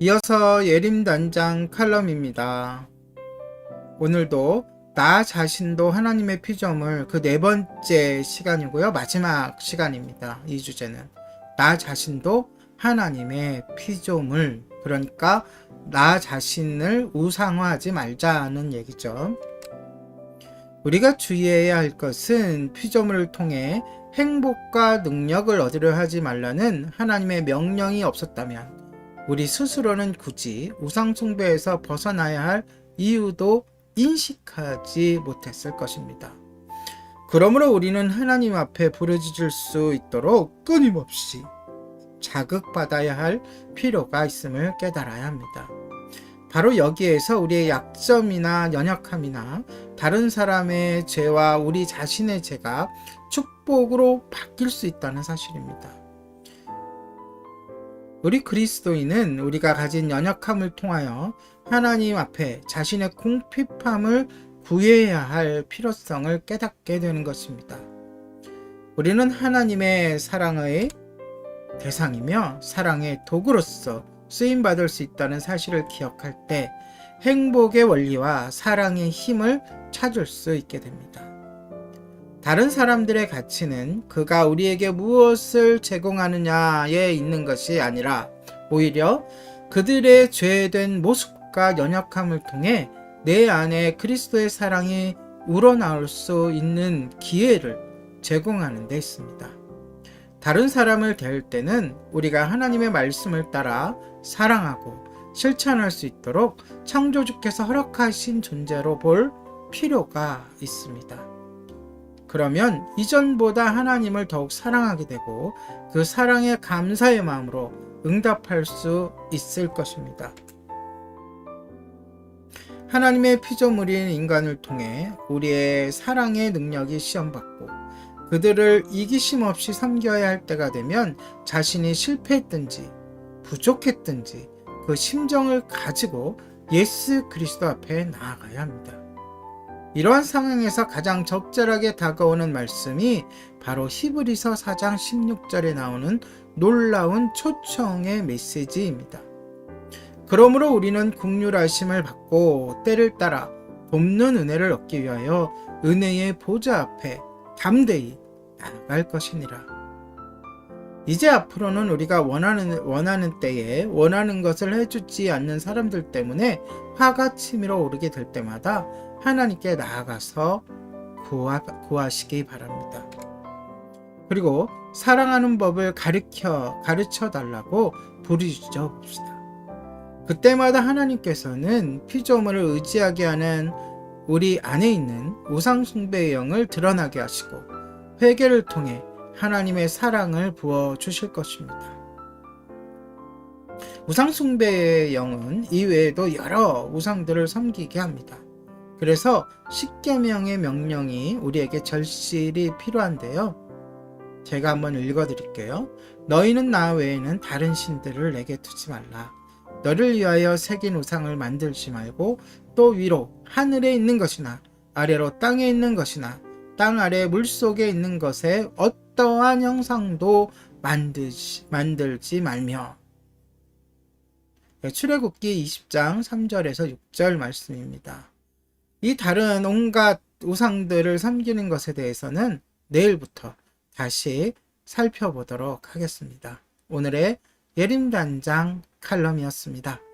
이어서 예림단장 칼럼입니다. 오늘도 나 자신도 하나님의 피조물 그 네 번째 시간이고요. 마지막 시간입니다. 이 주제는 나 자신도 하나님의 피조물 그러니까 나 자신을 우상화하지 말자는 얘기죠. 우리가 주의해야 할 것은 피조물을 통해 행복과 능력을 얻으려 하지 말라는 하나님의 명령이 없었다면 우리 스스로는 굳이 우상숭배에서 벗어나야 할 이유도 인식하지 못했을 것입니다. 그러므로 우리는 하나님 앞에 부르짖을 수 있도록 끊임없이 자극받아야 할 필요가 있음을 깨달아야 합니다. 바로 여기에서 우리의 약점이나 연약함이나 다른 사람의 죄와 우리 자신의 죄가 축복으로 바뀔 수 있다는 사실입니다. 우리 그리스도인은 우리가 가진 연약함을 통하여 하나님 앞에 자신의 궁핍함을 구해야 할 필요성을 깨닫게 되는 것입니다. 우리는 하나님의 사랑의 대상이며 사랑의 도구로서 쓰임 받을 수 있다는 사실을 기억할 때 행복의 원리와 사랑의 힘을 찾을 수 있게 됩니다. 다른 사람들의 가치는 그가 우리에게 무엇을 제공하느냐에 있는 것이 아니라 오히려 그들의 죄된 모습과 연약함을 통해 내 안에 그리스도의 사랑이 우러나올 수 있는 기회를 제공하는 데 있습니다. 다른 사람을 대할 때는 우리가 하나님의 말씀을 따라 사랑하고 실천할 수 있도록 창조주께서 허락하신 존재로 볼 필요가 있습니다. 그러면 이전보다 하나님을 더욱 사랑하게 되고 그 사랑에 감사의 마음으로 응답할 수 있을 것입니다. 하나님의 피조물인 인간을 통해 우리의 사랑의 능력이 시험받고 그들을 이기심 없이 섬겨야 할 때가 되면 자신이 실패했든지 부족했든지 그 심정을 가지고 예수 그리스도 앞에 나아가야 합니다. 이러한 상황에서 가장 적절하게 다가오는 말씀이 바로 히브리서 4장 16절에 나오는 놀라운 초청의 메시지입니다. 그러므로 우리는 국률하심을 받고 때를 따라 돕는 은혜를 얻기 위하여 은혜의 보좌 앞에 담대히 나아갈 것이니라. 이제 앞으로는 우리가 원하는, 원하는 때에 원하는 것을 해주지 않는 사람들 때문에 화가 치밀어 오르게 될 때마다 하나님께 나아가서 구하, 구하시기 바랍니다. 그리고 사랑하는 법을 가르쳐, 가르쳐 달라고 부르짖어 봅시다. 그때마다 하나님께서는 피조물을 의지하게 하는 우리 안에 있는 우상 숭배의 영을 드러나게 하시고 회개를 통해 하나님의 사랑을 부어 주실 것입니다. 우상 숭배의 영은 이외에도 여러 우상들을 섬기게 합니다. 그래서 십계명의 명령이 우리에게 절실히 필요한데요. 제가 한번 읽어 드릴게요. 너희는 나 외에는 다른 신들을 내게 두지 말라. 너를 위하여 새긴 우상을 만들지 말고 또 위로 하늘에 있는 것이나 아래로 땅에 있는 것이나 땅 아래 물 속에 있는 것에 어떠한 형상도 만들지, 만들지 말며 네, 출애굽기 20장 3절에서 6절 말씀입니다. 이 다른 온갖 우상들을 섬기는 것에 대해서는 내일부터 다시 살펴보도록 하겠습니다. 오늘의 예림단장 칼럼이었습니다.